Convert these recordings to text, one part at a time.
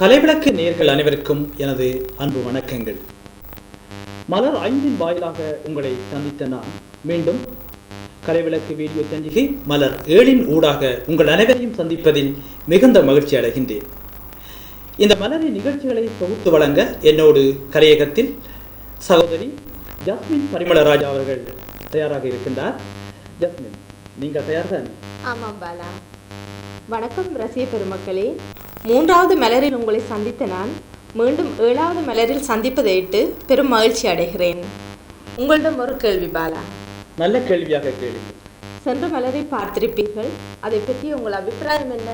கலைவிளக்கு நேர்கள் அனைவருக்கும் எனது அன்பு வணக்கங்கள். மலர் ஐந்தின் வாயிலாக உங்களை சந்தித்த நான் மீண்டும் கலைவிளக்கு வீடியோ சஞ்சிகை மலர் ஏழின் ஊடாக உங்கள் அனைவரையும் சந்திப்பதில் மிகுந்த மகிழ்ச்சி அடைகின்றேன். இந்த மலரின் நிகழ்ச்சிகளை தொகுத்து வழங்க என்னோடு கலையகத்தில் சகோதரி ஜஸ்மின் பரிமளராஜா அவர்கள் தயாராக இருக்கின்றார். ஜஸ்மின் நீங்கள் தயார்தான்? ஆமாம் பாலா. வணக்கம் ரசிக பெருமக்களே. மூன்றாவது மலரில் உங்களை சந்தித்த நான் மீண்டும் ஏழாவது மலரில் சந்திப்பதை இட்டு பெரும் மகிழ்ச்சி அடைகிறேன். உங்களிடம் ஒரு கேள்வி பாலா. நல்ல கேள்வியாக கேளுங்கள் சென்ற மலரை பார்த்திருப்பீர்கள். அதை பற்றி உங்கள் அபிப்பிராயம் என்ன?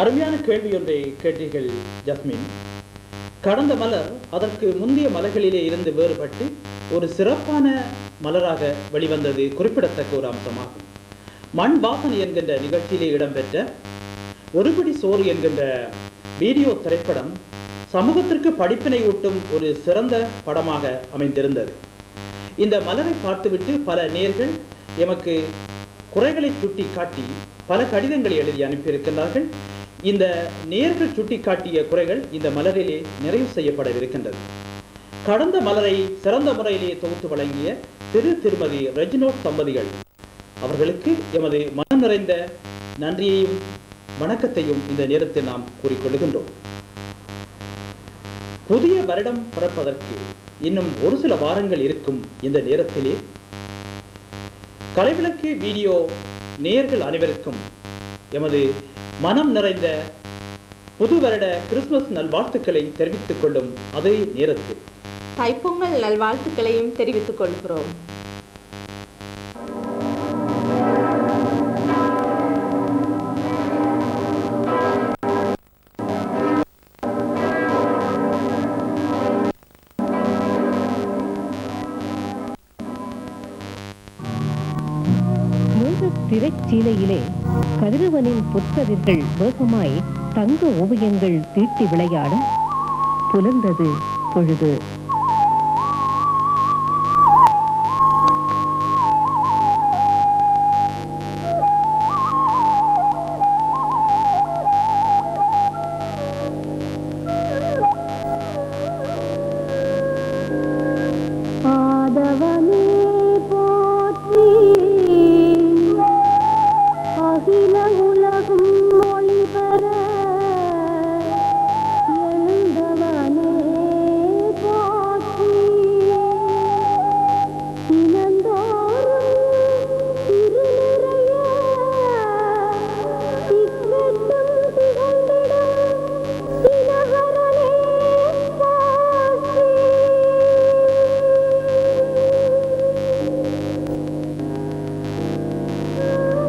அருமையான கேள்வி ஒன்றை கேட்டீர்கள் ஜஸ்மின். கடந்த மலர் அதற்கு முந்தைய மலர்களிலே இருந்து வேறுபட்டு ஒரு சிறப்பான மலராக வெளிவந்தது குறிப்பிடத்தக்க ஒரு அம்சமாகும். மண் வாசனை என்கின்ற நிகழ்ச்சியிலே இடம்பெற்ற ஒருபடி சோறு என்கின்ற வீடியோ திரைப்படம் சமூகத்திற்கு படிப்பினை ஊட்டும் ஒரு சிறந்த படமாக அமைந்திருந்தது. இந்த மலரை பார்த்துவிட்டு பல நேர்கள் எமக்கு குறைகளை சுட்டி காட்டி பல கடிதங்களை எழுதி அனுப்பியிருக்கின்றார்கள். இந்த நேர்கள் சுட்டி காட்டிய குறைகள் இந்த மலரிலே நிறைவு செய்யப்படவிருக்கின்றது. கடந்த மலரை சிறந்த முறையிலே தொகுத்து வழங்கிய திரு திருமதி ரெஜினோட் தம்பதிகள் அவர்களுக்கு எமது மனம் நிறைந்த நன்றியையும் வணக்கத்தையும் இந்த நேரத்தில் நாம் கூறிக்கொள்கின்றோம் புதிய வருடம் பிறப்பதற்கு இன்னும் ஒரு சில வாரங்கள் இருக்கும் இந்த நேரத்திலே. கலைவிளக்கு வீடியோ நேர்கள் அனைவருக்கும் எமது மனம் நிறைந்த புது வருட கிறிஸ்துமஸ் நல்வாழ்த்துக்களை தெரிவித்துக் கொள்ளும் அதே நேரத்தில். தைப்பொங்கல் நல்வாழ்த்துக்களையும் தெரிவித்துக் கொள்கிறோம். திரைச்சீலையிலே கதிரவனின் பொற்கதிர்கள் வேகமாய் தங்க ஓவியங்கள் தீட்டி விளையாட புலர்ந்தது பொழுது.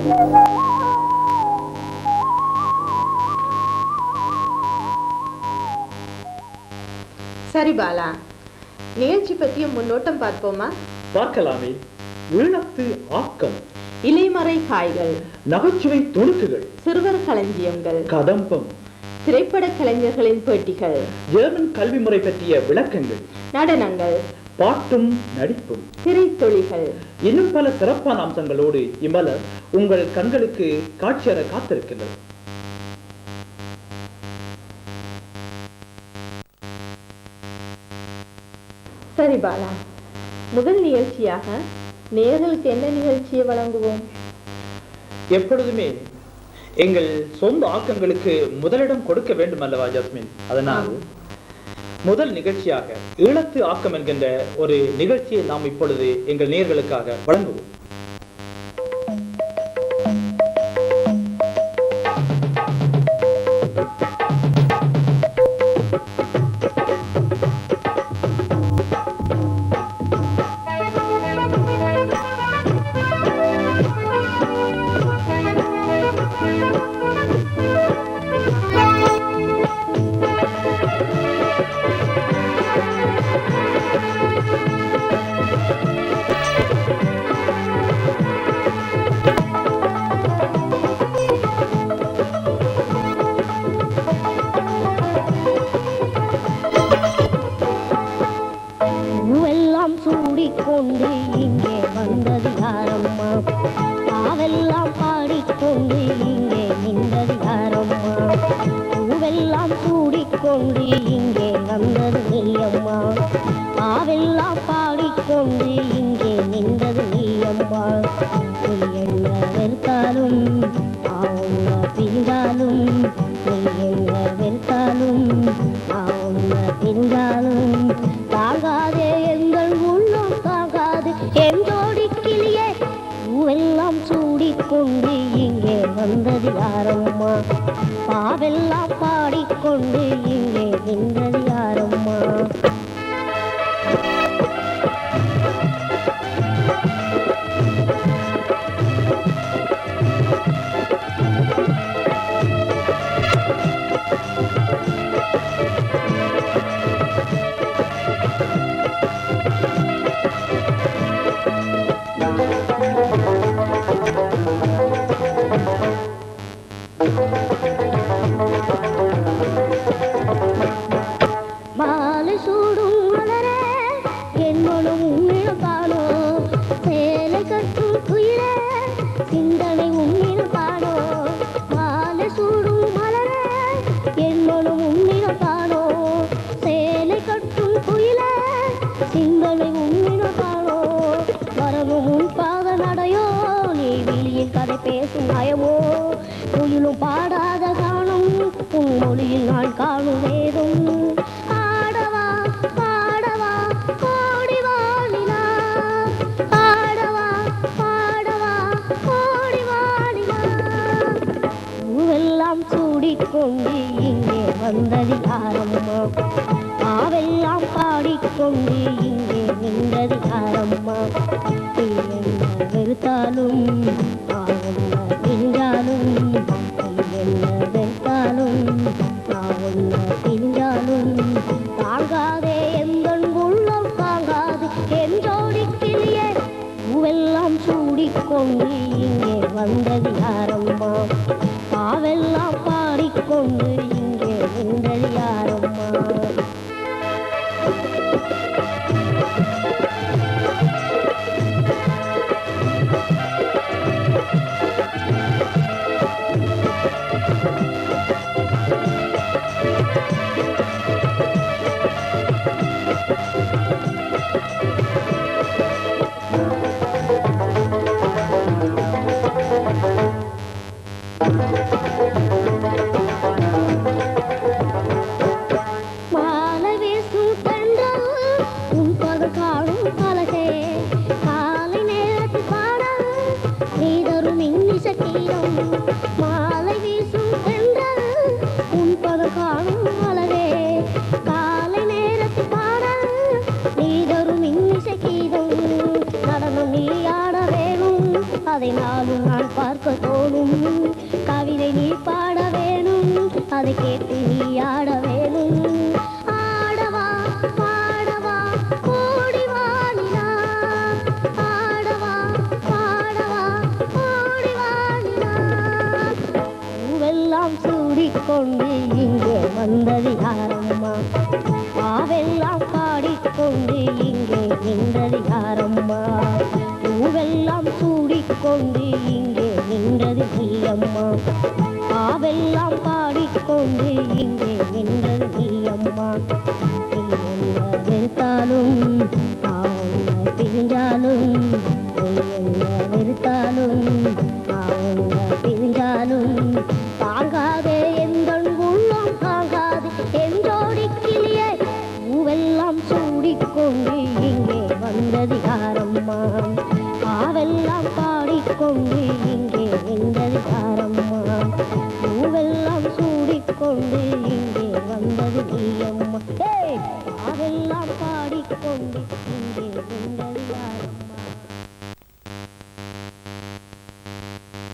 சரி பாலா. நிகழ்ச்சி பற்றிய முன்னோட்டம் பார்ப்போமா? பார்க்கலாமே. ஈழத்து ஆக்கம். இலைமறை காய்கள். நகைச்சுவை துணுக்குகள். சிறுவர் களஞ்சியங்கள். கதம்பம். திரைப்பட கலைஞர்களின் பேட்டிகள். ஜெர்மன் கல்வி முறை பற்றிய விளக்கங்கள். நடனங்கள். பாட்டும் நடிப்பும். திரைத்தொழிகள் இன்னும் பல சிறப்பான அம்சங்களோடு இம்மலர் உங்கள் கண்களுக்கு காட்சியர காத்திருக்கின்றது. சரி பாலா முதல் நிகழ்ச்சியாக நேர்களுக்கு என்ன நிகழ்ச்சியை வழங்குவோம்? எப்பொழுதுமே எங்கள் சொந்த ஆக்கங்களுக்கு முதலிடம் கொடுக்க வேண்டும் அல்லவா ஜாஸ்மின்? அதனால் முதல் நிகழ்ச்சியாக ஈழத்து ஆக்கம் என்கின்ற ஒரு நிகழ்ச்சியை நாம் இப்பொழுது எங்கள் நேர்களுக்காக வழங்குவோம். பாடிக்கொண்டு இங்கே வந்தது நீயம்மா. பாவெல்லாம் பாடிக்கொண்டு இங்கே நின்றது நீயம்மா. என்ன வெறுத்தாலும் அவங்க பிரிந்தாலும் பாடாத காணும். உன் மொழியில் நான் காணும் வேதும் ஆடவா பாடவா கோடி வாழினா பாடவா பாடவா கோடி வாழினா பூவெல்லாம் சூடிக்கொண்டு இங்கே வந்தது யாரம்மா? பாவெல்லாம் பாடிக்கொண்டு இங்கே நின்றது யாரம்மா? தாங்காதே எந்தன் உள்ளம் தாங்காது. என்றோடி கிளியே பூவெல்லாம் சூடிக்கொண்டு இங்கே வந்தது யாரம்மா? பாவெல்லாம் பாடிக்கொண்டு இங்கே நின்றது யாரம்மா? அதை கேட்டு நீ ஆட வேணும் ஆடவா பாடவா ஓடி வாணினா ஆடவா பாடவா ஓடி வாணினா பூவெல்லாம் சூடிக்கொண்டு இங்கே வந்தது யாரும் பிரிஞ்சாலும் என்ன வெறுத்தாலும் நான் என்ன பிரிஞ்சாலும் தாங்காதே எந்த உள்ளம் தாங்காது என்றோடி கிளியே பூவெல்லாம் சூடிக்கொண்டு இங்கே வந்ததிகாரம்மா பாவெல்லாம் பாடிக்கொண்டு இங்கே வந்ததிகாரம்மா பூவெல்லாம் சூடிக்கொண்டு இங்கே வந்தது நீயம்மா. பாவெல்லாம் பாடிக்கொண்டு